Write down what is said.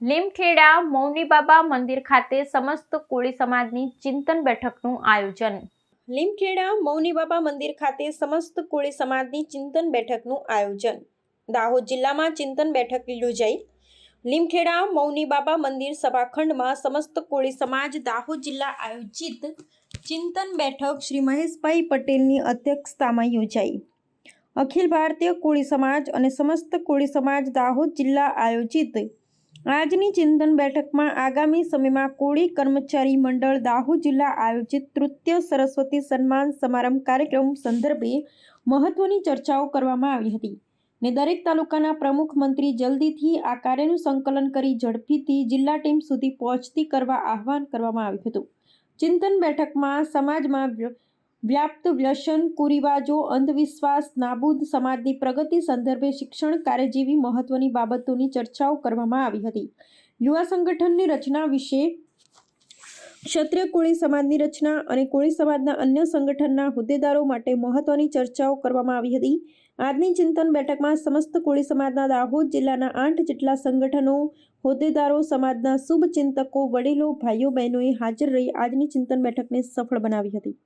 લીમખેડા મૌની બાબા મંદિર ખાતે સમસ્ત કોળી સમાજની ચિંતન બેઠકનું આયોજન. લીમખેડા મૌની બાબા મંદિર ખાતે સમસ્ત કોળી સમાજની ચિંતન બેઠકનું આયોજન. દાહોદ જિલ્લામાં ચિંતન બેઠક યોજાઈ. લીમખેડા મૌની બાબા મંદિર સભાખંડમાં સમસ્ત કોળી સમાજ દાહોદ જિલ્લા આયોજિત ચિંતન બેઠક શ્રી મહેશભાઈ પટેલની અધ્યક્ષતામાં યોજાઈ. અખિલ ભારતીય કોળી સમાજ અને સમસ્ત કોળી સમાજ દાહોદ જિલ્લા આયોજિત આજની ચિંતન બેઠકમાં આગામી સમયમાં કોળી કર્મચારી મંડળ દાહોદ જિલ્લા આયોજિત તૃતીય સરસ્વતી સન્માન સમારંભ કાર્યક્રમ સંદર્ભે મહત્વની ચર્ચાઓ કરવામાં આવી હતી ને દરેક તાલુકાના પ્રમુખ મંત્રી જલ્દીથી આ કાર્યનું સંકલન કરી ઝડપીથી જિલ્લા ટીમ સુધી પહોંચતી કરવા આહવાન કરવામાં આવ્યું હતું. ચિંતન બેઠકમાં સમાજમાં વ્યાપ્ત વ્યસન, કુરિવાજો, અંધવિશ્વાસ, નાબૂદ સમાજની પ્રગતિ સંદર્ભે શિક્ષણ કાર્ય જેવી મહત્વની બાબતોની ચર્ચાઓ કરવામાં આવી હતી. યુવા સંગઠનની રચના વિશે ક્ષત્રિય કોળી સમાજની રચના અને કોળી સમાજના અન્ય સંગઠનના હોદ્દેદારો માટે મહત્વની ચર્ચાઓ કરવામાં આવી હતી. આજની ચિંતન બેઠકમાં સમસ્ત કોળી સમાજના દાહોદ જિલ્લાના આઠ જેટલા સંગઠનો, હોદ્દેદારો, સમાજના શુભ ચિંતકો વડીલો, ભાઈઓ, બહેનોએ હાજર રહી આજની ચિંતન બેઠકને સફળ બનાવી હતી.